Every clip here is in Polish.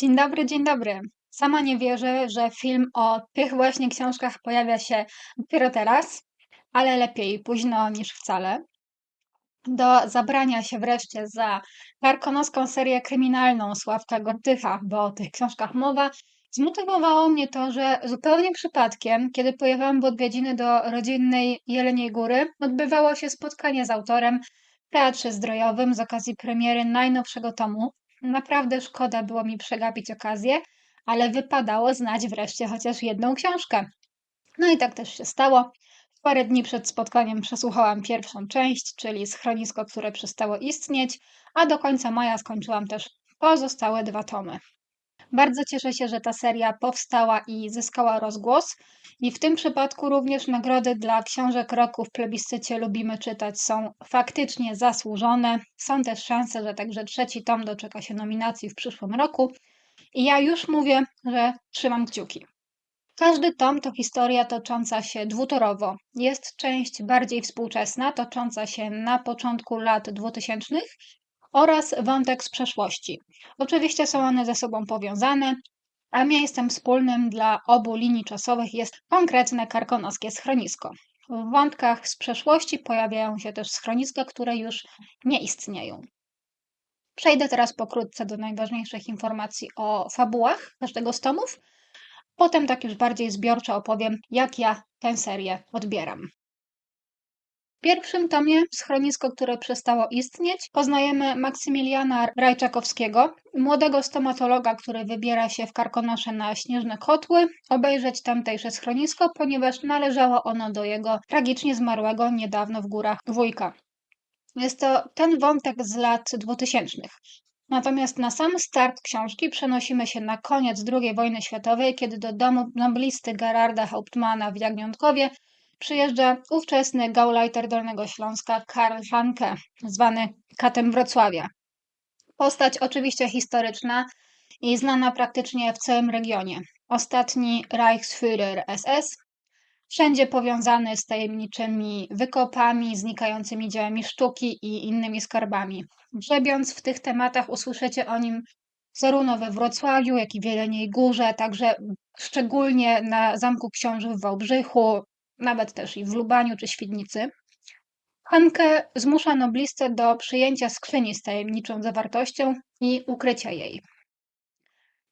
Dzień dobry, dzień dobry. Sama nie wierzę, że film o tych właśnie książkach pojawia się dopiero teraz, ale lepiej późno niż wcale. Do zabrania się wreszcie za karkonoską serię kryminalną Sławka Gortycha, bo o tych książkach mowa, zmotywowało mnie to, że zupełnie przypadkiem, kiedy pojechałam w odwiedziny do rodzinnej Jeleniej Góry, odbywało się spotkanie z autorem w Teatrze Zdrojowym z okazji premiery najnowszego tomu Naprawdę szkoda było mi przegapić okazję, ale wypadało znać wreszcie chociaż jedną książkę. No i tak też się stało. Parę dni przed spotkaniem przesłuchałam pierwszą część, czyli schronisko, które przestało istnieć, a do końca maja skończyłam też pozostałe dwa tomy. Bardzo cieszę się, że ta seria powstała i zyskała rozgłos. I w tym przypadku również nagrody dla książek roku w plebiscycie Lubimy Czytać są faktycznie zasłużone. Są też szanse, że także trzeci tom doczeka się nominacji w przyszłym roku. I ja już mówię, że trzymam kciuki. Każdy tom to historia tocząca się dwutorowo. Jest część bardziej współczesna, tocząca się na początku lat 2000 oraz wątek z przeszłości. Oczywiście są one ze sobą powiązane, a miejscem wspólnym dla obu linii czasowych jest konkretne karkonoskie schronisko. W wątkach z przeszłości pojawiają się też schroniska, które już nie istnieją. Przejdę teraz pokrótce do najważniejszych informacji o fabułach każdego z tomów. Potem tak już bardziej zbiorczo opowiem, jak ja tę serię odbieram. W pierwszym tomie Schronisko, które przestało istnieć, poznajemy Maksymiliana Rajczakowskiego, młodego stomatologa, który wybiera się w Karkonosze na śnieżne kotły, obejrzeć tamtejsze schronisko, ponieważ należało ono do jego tragicznie zmarłego niedawno w górach wujka. Jest to ten wątek z lat 2000. Natomiast na sam start książki przenosimy się na koniec II wojny światowej, kiedy do domu noblisty Gerarda Hauptmana w Jagniątkowie przyjeżdża ówczesny gauleiter Dolnego Śląska Karl Hanke, zwany Katem Wrocławia. Postać oczywiście historyczna i znana praktycznie w całym regionie. Ostatni Reichsführer SS, wszędzie powiązany z tajemniczymi wykopami, znikającymi dziełami sztuki i innymi skarbami. Grzebiąc w tych tematach usłyszycie o nim zarówno we Wrocławiu, jak i w Jeleniej Górze, także szczególnie na Zamku Książy w Wałbrzychu, nawet też i w Lubaniu czy Świdnicy. Hankę zmusza noblistę do przyjęcia skrzyni z tajemniczą zawartością i ukrycia jej.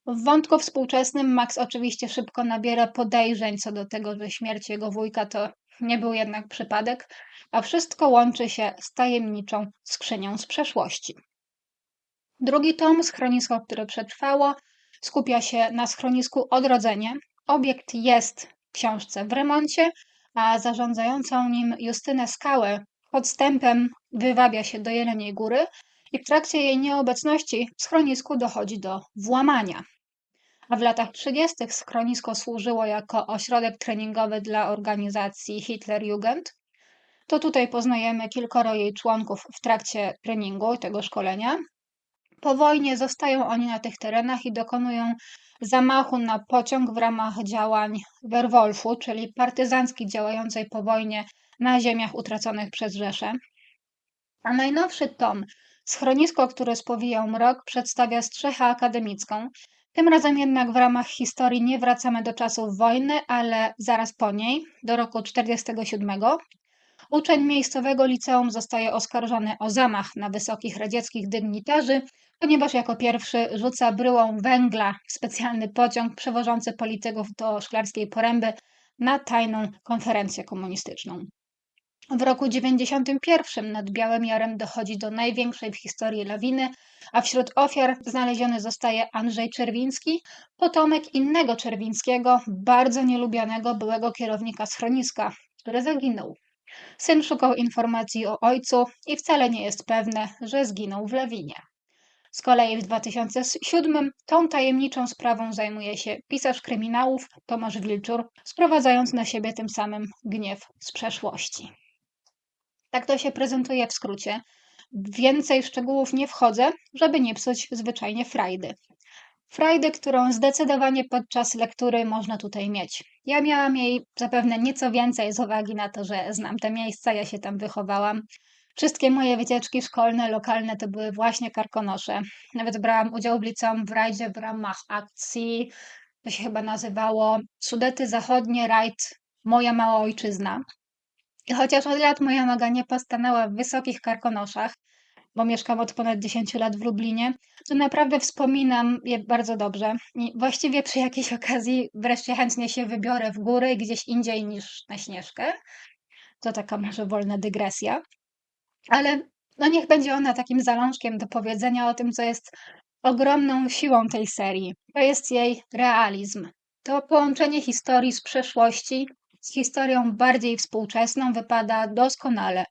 W wątku współczesnym Max oczywiście szybko nabiera podejrzeń co do tego, że śmierć jego wujka to nie był jednak przypadek, a wszystko łączy się z tajemniczą skrzynią z przeszłości. Drugi tom, schronisko, które przetrwało, skupia się na schronisku Odrodzenie. Obiekt jest w książce w remoncie, a zarządzającą nim Justynę Skałę podstępem wywabia się do Jeleniej Góry i w trakcie jej nieobecności w schronisku dochodzi do włamania. A w latach 30. schronisko służyło jako ośrodek treningowy dla organizacji Hitlerjugend. To tutaj poznajemy kilkoro jej członków w trakcie treningu tego szkolenia. Po wojnie zostają oni na tych terenach i dokonują zamachu na pociąg w ramach działań Werwolfu, czyli partyzanckiej działającej po wojnie na ziemiach utraconych przez Rzeszę. A najnowszy tom, Schronisko, które spowijał mrok, przedstawia strzechę akademicką. Tym razem jednak w ramach historii nie wracamy do czasów wojny, ale zaraz po niej, do roku 1947. Uczeń miejscowego liceum zostaje oskarżony o zamach na wysokich radzieckich dygnitarzy ponieważ jako pierwszy rzuca bryłą węgla specjalny pociąg przewożący polityków do Szklarskiej Poręby na tajną konferencję komunistyczną. W roku 91 nad Białym Jarem dochodzi do największej w historii lawiny, a wśród ofiar znaleziony zostaje Andrzej Czerwiński, potomek innego Czerwińskiego, bardzo nielubianego byłego kierownika schroniska, który zaginął. Syn szukał informacji o ojcu i wcale nie jest pewne, że zginął w lawinie. Z kolei w 2007 tą tajemniczą sprawą zajmuje się pisarz kryminałów Tomasz Wilczur, sprowadzając na siebie tym samym gniew z przeszłości. Tak to się prezentuje w skrócie. Więcej szczegółów nie wchodzę, żeby nie psuć zwyczajnie frajdy. Frajdy, którą zdecydowanie podczas lektury można tutaj mieć. Ja miałam jej zapewne nieco więcej z uwagi na to, że znam te miejsca, ja się tam wychowałam Wszystkie moje wycieczki szkolne, lokalne to były właśnie karkonosze. Nawet brałam udział w liceum w rajdzie w ramach akcji, to się chyba nazywało Sudety Zachodnie, rajd Moja Mała Ojczyzna. I chociaż od lat moja noga nie postanęła w wysokich karkonoszach, bo mieszkam od ponad 10 lat w Lublinie, to naprawdę wspominam je bardzo dobrze. I właściwie przy jakiejś okazji wreszcie chętnie się wybiorę w góry gdzieś indziej niż na Śnieżkę. To taka może wolna dygresja. Ale no niech będzie ona takim zalążkiem do powiedzenia o tym, co jest ogromną siłą tej serii. To jest jej realizm. To połączenie historii z przeszłości z historią bardziej współczesną wypada doskonale.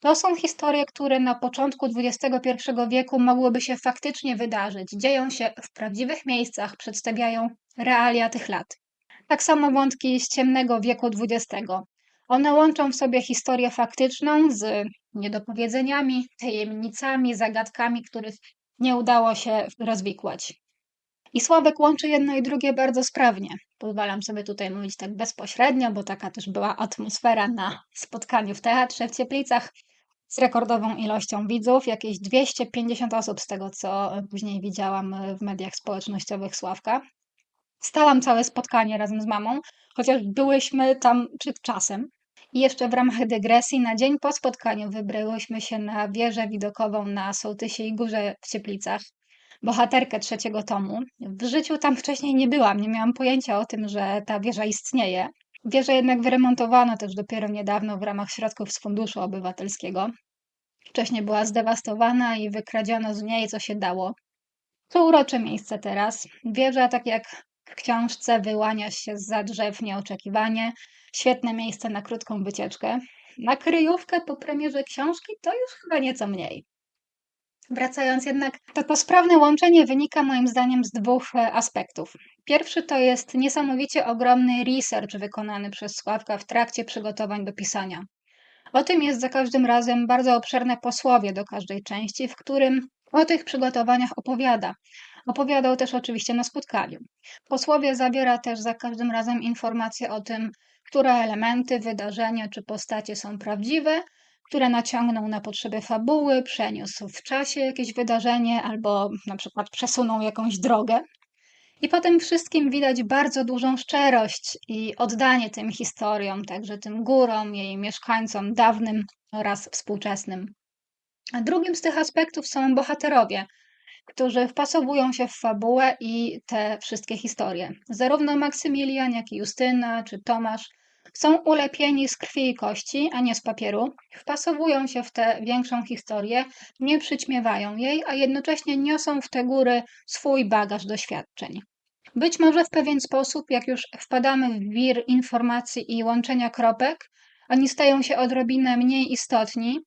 To są historie, które na początku XXI wieku mogłyby się faktycznie wydarzyć. Dzieją się w prawdziwych miejscach, przedstawiają realia tych lat. Tak samo wątki z ciemnego wieku XX. One łączą w sobie historię faktyczną z niedopowiedzeniami, tajemnicami, zagadkami, których nie udało się rozwikłać. I Sławek łączy jedno i drugie bardzo sprawnie. Pozwalam sobie tutaj mówić tak bezpośrednio, bo taka też była atmosfera na spotkaniu w teatrze w Cieplicach z rekordową ilością widzów, jakieś 250 osób z tego, co później widziałam w mediach społecznościowych Sławka. Stałam całe spotkanie razem z mamą, chociaż byłyśmy tam przed czasem. I jeszcze w ramach dygresji, na dzień po spotkaniu wybrałyśmy się na wieżę widokową na Sołtysiej Górze w Cieplicach, bohaterkę trzeciego tomu. W życiu tam wcześniej nie byłam, nie miałam pojęcia o tym, że ta wieża istnieje. Wieżę jednak wyremontowano też dopiero niedawno w ramach środków z Funduszu Obywatelskiego. Wcześniej była zdewastowana i wykradziono z niej co się dało. To urocze miejsce teraz. Wieża, tak jak w książce, wyłania się za drzew nieoczekiwanie. Świetne miejsce na krótką wycieczkę. Na kryjówkę po premierze książki to już chyba nieco mniej. Wracając jednak, to to sprawne łączenie wynika moim zdaniem z dwóch e, aspektów. Pierwszy to jest niesamowicie ogromny research wykonany przez Sławka w trakcie przygotowań do pisania. O tym jest za każdym razem bardzo obszerne posłowie do każdej części, w którym o tych przygotowaniach opowiada. Opowiadał też oczywiście na spotkaniu. Posłowie zawiera też za każdym razem informacje o tym, które elementy, wydarzenia czy postacie są prawdziwe, które naciągną na potrzeby fabuły, przeniósł w czasie jakieś wydarzenie albo na przykład przesunął jakąś drogę. I po tym wszystkim widać bardzo dużą szczerość i oddanie tym historiom, także tym górom, jej mieszkańcom dawnym oraz współczesnym. A drugim z tych aspektów są bohaterowie, którzy wpasowują się w fabułę i te wszystkie historie. Zarówno Maksymilian, jak i Justyna czy Tomasz są ulepieni z krwi i kości, a nie z papieru, wpasowują się w tę większą historię, nie przyćmiewają jej, a jednocześnie niosą w te góry swój bagaż doświadczeń. Być może w pewien sposób, jak już wpadamy w wir informacji i łączenia kropek, oni stają się odrobinę mniej istotni,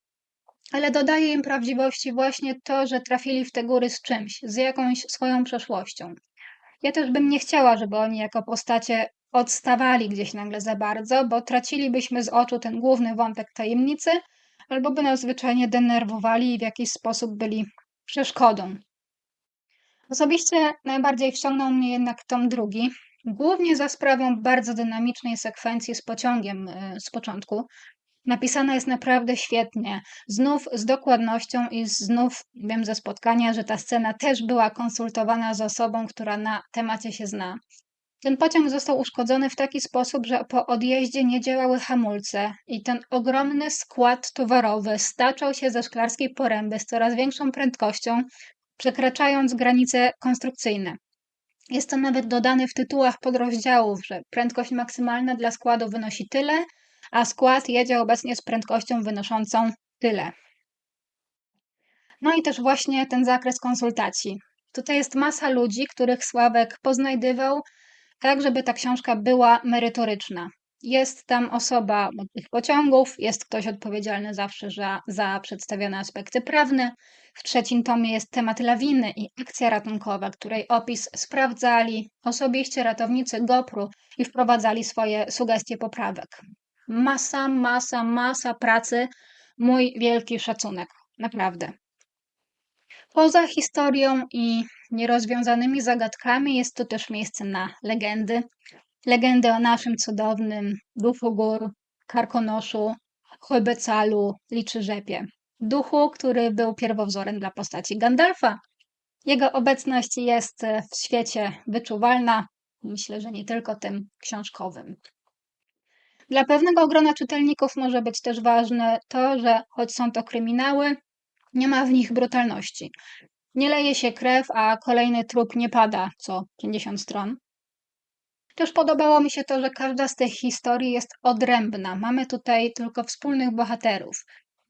ale dodaje im prawdziwości właśnie to, że trafili w te góry z czymś, z jakąś swoją przeszłością. Ja też bym nie chciała, żeby oni jako postacie odstawali gdzieś nagle za bardzo, bo tracilibyśmy z oczu ten główny wątek tajemnicy, albo by nas zwyczajnie denerwowali i w jakiś sposób byli przeszkodą. Osobiście najbardziej wciągnął mnie jednak tom drugi, głównie za sprawą bardzo dynamicznej sekwencji z pociągiem e, z początku. Napisana jest naprawdę świetnie, znów z dokładnością i znów wiem ze spotkania, że ta scena też była konsultowana z osobą, która na temacie się zna. Ten pociąg został uszkodzony w taki sposób, że po odjeździe nie działały hamulce i ten ogromny skład towarowy staczał się ze szklarskiej poręby z coraz większą prędkością, przekraczając granice konstrukcyjne. Jest to nawet dodane w tytułach podrozdziałów, że prędkość maksymalna dla składu wynosi tyle, a skład jedzie obecnie z prędkością wynoszącą tyle. No i też właśnie ten zakres konsultacji. Tutaj jest masa ludzi, których Sławek poznajdywał, tak żeby ta książka była merytoryczna. Jest tam osoba od tych pociągów, jest ktoś odpowiedzialny zawsze za, za przedstawione aspekty prawne. W trzecim tomie jest temat lawiny i akcja ratunkowa, której opis sprawdzali osobiście ratownicy GoPru i wprowadzali swoje sugestie poprawek. Masa, masa, masa pracy. Mój wielki szacunek. Naprawdę. Poza historią i nierozwiązanymi zagadkami jest to też miejsce na legendy. Legendy o naszym cudownym duchu gór, karkonoszu, chojbecalu, liczy rzepie. duchu, który był pierwowzorem dla postaci Gandalfa. Jego obecność jest w świecie wyczuwalna, myślę, że nie tylko tym książkowym. Dla pewnego grona czytelników może być też ważne to, że choć są to kryminały, nie ma w nich brutalności. Nie leje się krew, a kolejny trup nie pada co 50 stron. Też podobało mi się to, że każda z tych historii jest odrębna. Mamy tutaj tylko wspólnych bohaterów.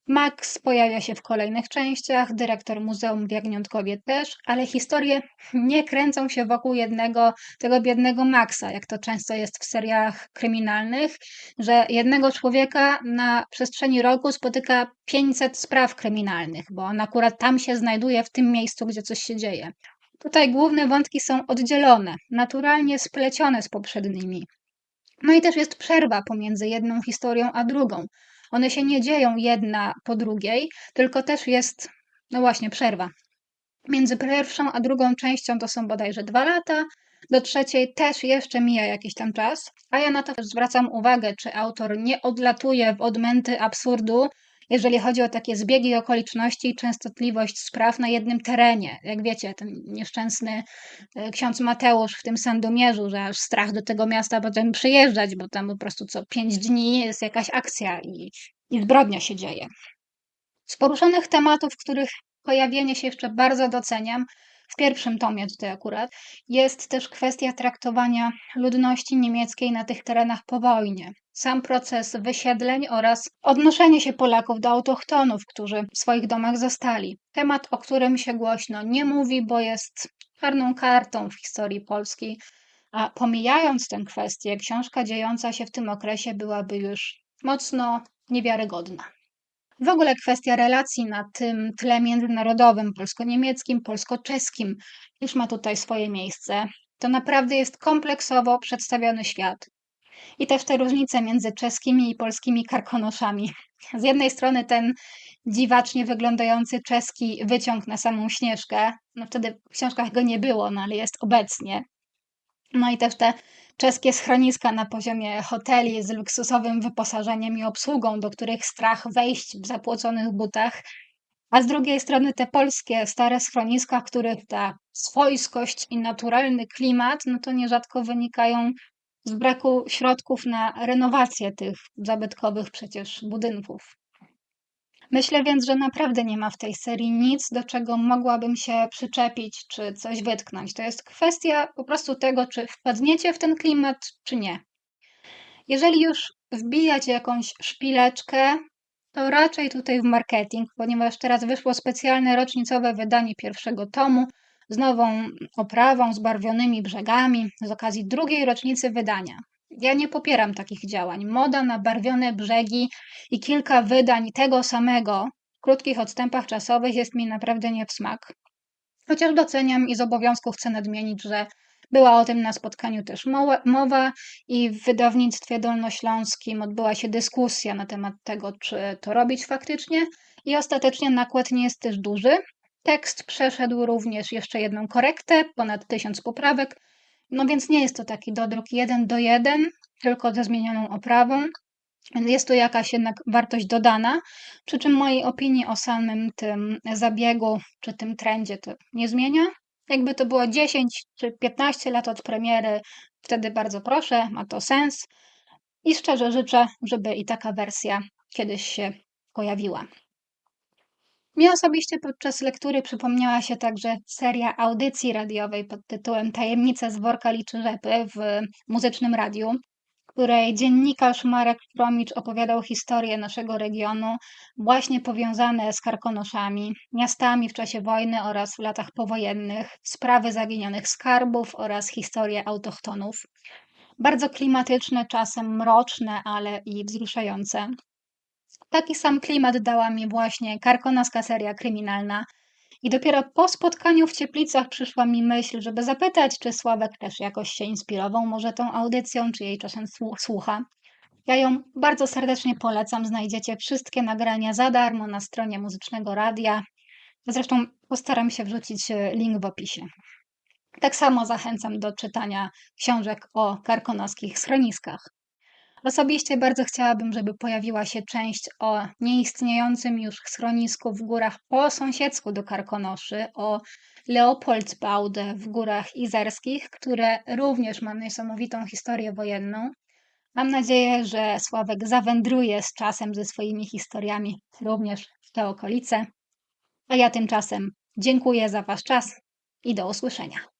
Max pojawia się w kolejnych częściach, dyrektor Muzeum w Jagniątkowie też, ale historie nie kręcą się wokół jednego, tego biednego Maxa, jak to często jest w serialach kryminalnych, że jednego człowieka na przestrzeni roku spotyka 500 spraw kryminalnych, bo on akurat tam się znajduje, w tym miejscu, gdzie coś się dzieje. Tutaj główne wątki są oddzielone, naturalnie splecione z poprzednimi. No i też jest przerwa pomiędzy jedną historią a drugą. One się nie dzieją jedna po drugiej, tylko też jest, no właśnie, przerwa. Między pierwszą a drugą częścią to są bodajże dwa lata, do trzeciej też jeszcze mija jakiś tam czas, a ja na to zwracam uwagę, czy autor nie odlatuje w odmęty absurdu, jeżeli chodzi o takie zbiegi okoliczności i częstotliwość spraw na jednym terenie. Jak wiecie, ten nieszczęsny e, ksiądz Mateusz w tym Sandomierzu, że aż strach do tego miasta potem przyjeżdżać, bo tam po prostu co pięć dni jest jakaś akcja i, i zbrodnia się dzieje. Z poruszonych tematów, których pojawienie się jeszcze bardzo doceniam, w pierwszym tomie tutaj akurat, jest też kwestia traktowania ludności niemieckiej na tych terenach po wojnie. Sam proces wysiedleń oraz odnoszenie się Polaków do autochtonów, którzy w swoich domach zostali. Temat, o którym się głośno nie mówi, bo jest czarną kartą w historii Polski. A pomijając tę kwestię, książka dziejąca się w tym okresie byłaby już mocno niewiarygodna. W ogóle kwestia relacji na tym tle międzynarodowym, polsko-niemieckim, polsko-czeskim, już ma tutaj swoje miejsce. To naprawdę jest kompleksowo przedstawiony świat. I też te różnice między czeskimi i polskimi karkonoszami. Z jednej strony ten dziwacznie wyglądający czeski wyciąg na samą Śnieżkę, no wtedy w książkach go nie było, no ale jest obecnie. No i też te czeskie schroniska na poziomie hoteli z luksusowym wyposażeniem i obsługą, do których strach wejść w zapłoconych butach, a z drugiej strony te polskie stare schroniska, których ta swojskość i naturalny klimat, no to nierzadko wynikają z braku środków na renowację tych zabytkowych przecież budynków. Myślę więc, że naprawdę nie ma w tej serii nic, do czego mogłabym się przyczepić czy coś wytknąć. To jest kwestia po prostu tego, czy wpadniecie w ten klimat, czy nie. Jeżeli już wbijać jakąś szpileczkę, to raczej tutaj w marketing, ponieważ teraz wyszło specjalne rocznicowe wydanie pierwszego tomu z nową oprawą, zbarwionymi brzegami z okazji drugiej rocznicy wydania. Ja nie popieram takich działań. Moda na barwione brzegi i kilka wydań tego samego w krótkich odstępach czasowych jest mi naprawdę nie w smak. Chociaż doceniam i z obowiązku chcę nadmienić, że była o tym na spotkaniu też mowa i w wydawnictwie dolnośląskim odbyła się dyskusja na temat tego, czy to robić faktycznie i ostatecznie nakład nie jest też duży. Tekst przeszedł również jeszcze jedną korektę, ponad tysiąc poprawek, no więc nie jest to taki dodruk jeden do jeden, tylko ze zmienioną oprawą. Jest tu jakaś jednak wartość dodana, przy czym mojej opinii o samym tym zabiegu czy tym trendzie to nie zmienia. Jakby to było 10 czy 15 lat od premiery, wtedy bardzo proszę, ma to sens. I szczerze życzę, żeby i taka wersja kiedyś się pojawiła. Mi osobiście podczas lektury przypomniała się także seria audycji radiowej pod tytułem Tajemnice z worka liczy rzepy w muzycznym radiu, której dziennikarz Marek Promicz opowiadał historię naszego regionu, właśnie powiązane z karkonoszami, miastami w czasie wojny oraz w latach powojennych, sprawy zaginionych skarbów oraz historie autochtonów. Bardzo klimatyczne, czasem mroczne, ale i wzruszające. Taki sam klimat dała mi właśnie karkonoska seria kryminalna. I dopiero po spotkaniu w Cieplicach przyszła mi myśl, żeby zapytać, czy Sławek też jakoś się inspirował może tą audycją, czy jej czasem słucha. Ja ją bardzo serdecznie polecam. Znajdziecie wszystkie nagrania za darmo na stronie muzycznego radia. Zresztą postaram się wrzucić e, link w opisie. Tak samo zachęcam do czytania książek o karkonoskich schroniskach. Osobiście bardzo chciałabym, żeby pojawiła się część o nieistniejącym już schronisku w górach po sąsiedzku do Karkonoszy, o Leopoldsbaude w górach izerskich, które również ma niesamowitą historię wojenną. Mam nadzieję, że Sławek zawędruje z czasem ze swoimi historiami również w te okolice. A ja tymczasem dziękuję za Wasz czas i do usłyszenia.